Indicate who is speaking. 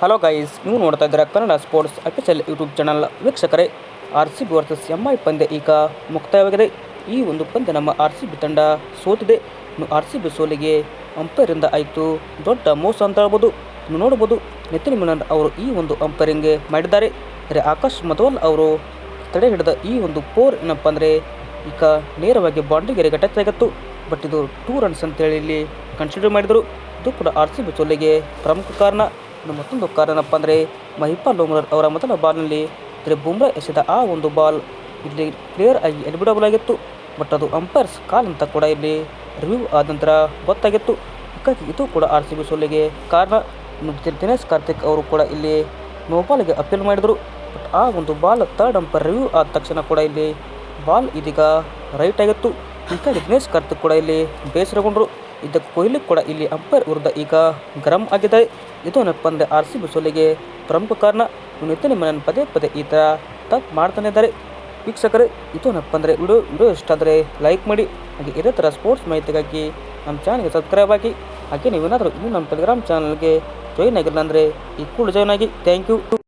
Speaker 1: Hello guys ನೀವು ನೋಡ್ತಾ ಇದ್ದೀರಾ Kannada sports official YouTube channel ವೀಕ್ಷಕರೇ R C B versus M I ಪಂದ್ಯ ಈಗ ಮುಕ್ತಾಯವಾಗಿದೆ. ಈ ಒಂದು ಪಂದ್ಯ ನಮ್ಮ ಆರ್ ಸಿ ಬಿ ತಂಡ ಸೋತಿದೆ. ಆರ್ ಸಿ ಬಿ ಸೋಲಿಗೆ ಅಂಪೈರಿಂದ ಆಯಿತು. ದೊಡ್ಡ ಮೋಸ ಅಂತ ಹೇಳ್ಬೋದು. ನೋಡ್ಬೋದು ನಿತಿನ್ ಮಿನನ್ ಅವರು ಈ ಒಂದು ಅಂಪೈರಿಂಗ್ಗೆ ಮಾಡಿದ್ದಾರೆ. ಅಂದರೆ ಆಕಾಶ್ ಮಧವಲ್ ಅವರು ತಡೆ ಹಿಡಿದ ಈ ಒಂದು ಫೋರ್ ಏನಪ್ಪ ಅಂದರೆ, ಈಗ ನೇರವಾಗಿ ಬಾಂಡಿಗೆರೆ ಘಟಕದಾಗಿತ್ತು ಬಟ್ ಇದು ಟೂ ರನ್ಸ್ ಅಂತೇಳಿ ಇಲ್ಲಿ ಕನ್ಸಿಡರ್ ಮಾಡಿದರು. ಇದು ಕೂಡ ಆರ್ ಸಿ ಬಿ ಸೋಲಿಗೆ ಪ್ರಮುಖ ಕಾರಣ. ಮತ್ತೊಂದು ಕಾರಣಪ್ಪ ಅಂದರೆ ಮಹಿಪಾಲ್ ಲೋಮ್ರರ್ ಅವರ ಮೊದಲ ಬಾಲ್ನಲ್ಲಿ ಅಂದರೆ ಬುಮ್ರಾ ಎಸೆದ ಆ ಒಂದು ಬಾಲ್ ಇಲ್ಲಿ ಕ್ಲಿಯರ್ ಆಗಿ ಎಲಿಬಿಡಬಲ್ ಆಗಿತ್ತು. ಬಟ್ ಅದು ಅಂಪೈರ್ಸ್ ಕಾಲ್ ಅಂತ ಕೂಡ ಇಲ್ಲಿ ರಿವ್ಯೂ ಆದ ನಂತರ ಗೊತ್ತಾಗಿತ್ತು. ಹಾಗಾಗಿ ಇದು ಕೂಡ ಆರ್ ಸಿ ಬಿ ಸೋಲಿಗೆ ಕಾರಣ ದಿನೇಶ್ ಕಾರ್ತಿಕ್ ಅವರು ಕೂಡ ಇಲ್ಲಿ ನೋ ಬಾಲ್ಗೆ ಅಪೀಲ್ ಮಾಡಿದರು. ಬಟ್ ಆ ಒಂದು ಬಾಲ್ ಥರ್ಡ್ ಅಂಪೈರ್ ರಿವ್ಯೂ ಆದ ತಕ್ಷಣ ಕೂಡ ಇಲ್ಲಿ ಬಾಲ್ ಇದೀಗ ರೈಟ್ ಆಗಿತ್ತು. ಹೀಗಾಗಿ ದಿನೇಶ್ ಕಾರ್ತಿಕ್ ಕೂಡ ಇಲ್ಲಿ ಬೇಸರಗೊಂಡರು. ಇದಕ್ಕೆ ಕೊಹ್ಲಿ ಕೂಡ ಇಲ್ಲಿ ಅಂಪೈರ್ ವಿರುದ್ಧ ಈಗ ಗರಂ ಆಗಿದ್ದಾರೆ ಇದು ಏನಪ್ಪ ಅಂದರೆ ಆರ್ ಸಿ ಬಿ ಸೋಲಿಗೆ ಪ್ರಮುಖ ಕಾರಣ. ಇನ್ನು ನಿತಿನ್ ಮೆನನ್ ಪದೇ ಪದೇ ಈ ಥರ ತಪ್ಪು ಮಾಡ್ತಾನೆ ಇದ್ದಾರೆ. ವೀಕ್ಷಕರೇ, ಇದು ಏನಪ್ಪ ಅಂದರೆ ವಿಡಿಯೋ ವಿಡಿಯೋ ಇಷ್ಟ ಆದರೆ ಲೈಕ್ ಮಾಡಿ. ಹಾಗೆ ಇದೇ ಥರ ಸ್ಪೋರ್ಟ್ಸ್ ಮಾಹಿತಿಗಾಗಿ ನಮ್ಮ ಚಾನಲ್ಗೆ ಸಬ್ಸ್ಕ್ರೈಬ್ ಆಗಿ. ಹಾಗೆ ನೀವೇನಾದರೂ ಇನ್ನೂ ನಮ್ಮ ಟೆಲಿಗ್ರಾಮ್ ಚಾನಲ್ಗೆ ಜಾಯಿನ್ ಆಗಿಲ್ಲ ಅಂದರೆ ಈ ಕೂಡ ಜಾಯ್ನ್ ಆಗಿ. Thank you